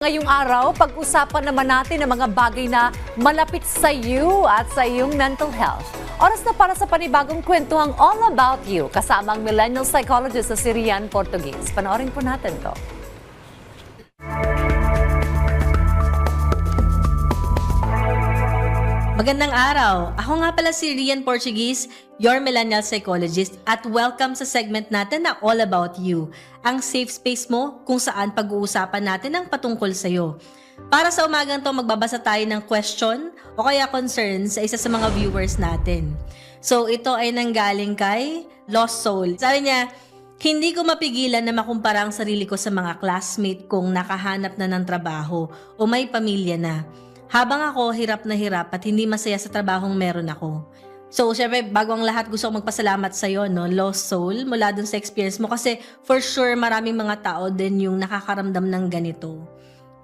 Ngayong araw, pag-usapan naman natin ang mga bagay na malapit sa iyo at sa iyong mental health. Oras na para sa panibagong kwentuhang All About You kasama ang millennial psychologist sa si Rian Portuguese. Panoorin po natin to. Magandang araw! Ako nga pala si Rian Portuguese, your millennial psychologist at welcome sa segment natin na All About You, ang safe space mo kung saan pag-uusapan natin ang patungkol sa'yo. Para sa umagang to, magbabasa tayo ng question o kaya concern sa isa sa mga viewers natin. So ito ay nanggaling kay Lost Soul. Sabi niya, hindi ko mapigilan na makumpara ang sarili ko sa mga classmate kong nakahanap na ng trabaho o may pamilya na. Habang ako hirap na hirap at hindi masaya sa trabahong meron ako. So, syempre, bago ang lahat, gusto ko magpasalamat sa iyo, no? Lost soul, mula dun sa experience mo. Kasi, for sure, maraming mga tao din yung nakakaramdam ng ganito.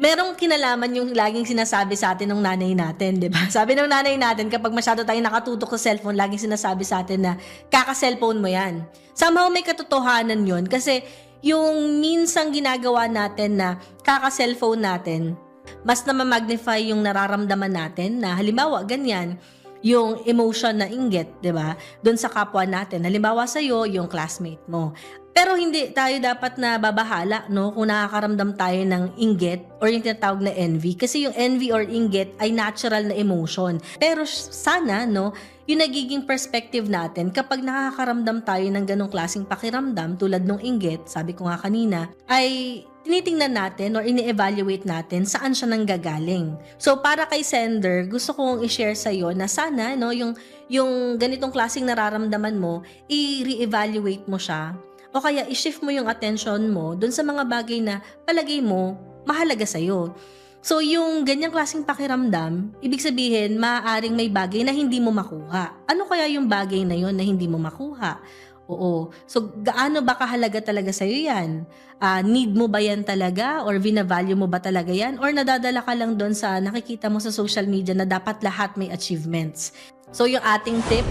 Merong kinalaman yung laging sinasabi sa atin ng nanay natin, di ba? Sabi ng nanay natin, kapag masyado tayong nakatutok sa cellphone, laging sinasabi sa atin na, kaka-cellphone mo yan. Somehow may katotohanan yun kasi yung minsang ginagawa natin na kaka-cellphone natin, mas na magnify yung nararamdaman natin na halimbawa ganyan, yung emotion na inggit, 'di ba? Doon sa kapwa natin. Halimbawa sa iyo, yung classmate mo. Pero hindi tayo dapat na babahala, no, kung nakakaramdam tayo ng inggit or yung tinatawag na envy. Kasi yung envy or inggit ay natural na emotion. Pero sana, no, yung nagiging perspective natin kapag nakakaramdam tayo ng ganong klaseng pakiramdam tulad ng inggit, sabi ko nga kanina, ay tinitingnan natin or ini-evaluate natin saan siya nanggagaling. So para kay sender, gusto kong i-share sa iyo na sana no yung yung ganitong klaseng nararamdaman mo, i-reevaluate mo siya o kaya i-shift mo yung attention mo dun sa mga bagay na palagay mo mahalaga sa iyo. So yung ganyang klaseng pakiramdam, ibig sabihin maaaring may bagay na hindi mo makuha. Ano kaya yung bagay na yon na hindi mo makuha? Oo. So, gaano ba kahalaga talaga sa'yo yan? Ah, need mo ba yan talaga? Or vina-value mo ba talaga yan? Or nadadala ka lang doon sa nakikita mo sa social media na dapat lahat may achievements? So, yung ating tip,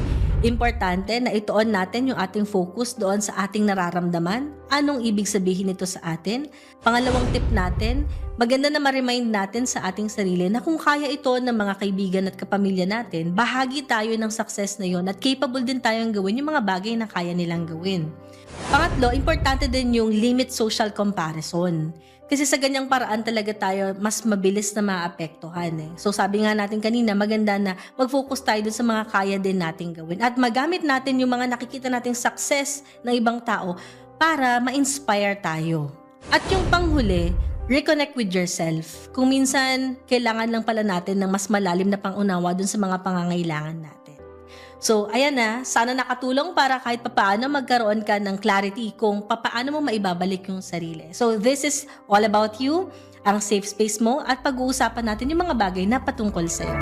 importante na ituon natin yung ating focus doon sa ating nararamdaman. Anong ibig sabihin nito sa atin? Pangalawang tip natin, maganda na ma-remind natin sa ating sarili na kung kaya ito ng mga kaibigan at kapamilya natin, bahagi tayo ng success na yon at capable din tayong gawin yung mga bagay na kaya nilang gawin. Pangatlo, importante din yung limit social comparison. Kasi sa ganyang paraan talaga tayo mas mabilis na maapektuhan eh. So sabi nga natin kanina, maganda na mag-focus tayo dun sa mga kaya din nating gawin. At magamit natin yung mga nakikita nating success ng ibang tao para ma-inspire tayo. At yung panghuli, reconnect with yourself. Kung minsan, kailangan lang pala natin ng mas malalim na pangunawa dun sa mga pangangailangan natin. So, ayan na, sana nakatulong para kahit papaano magkaroon ka ng clarity kung papaano mo maibabalik yung sarili. So, this is all about you, ang safe space mo, at pag-uusapan natin yung mga bagay na patungkol sa'yo.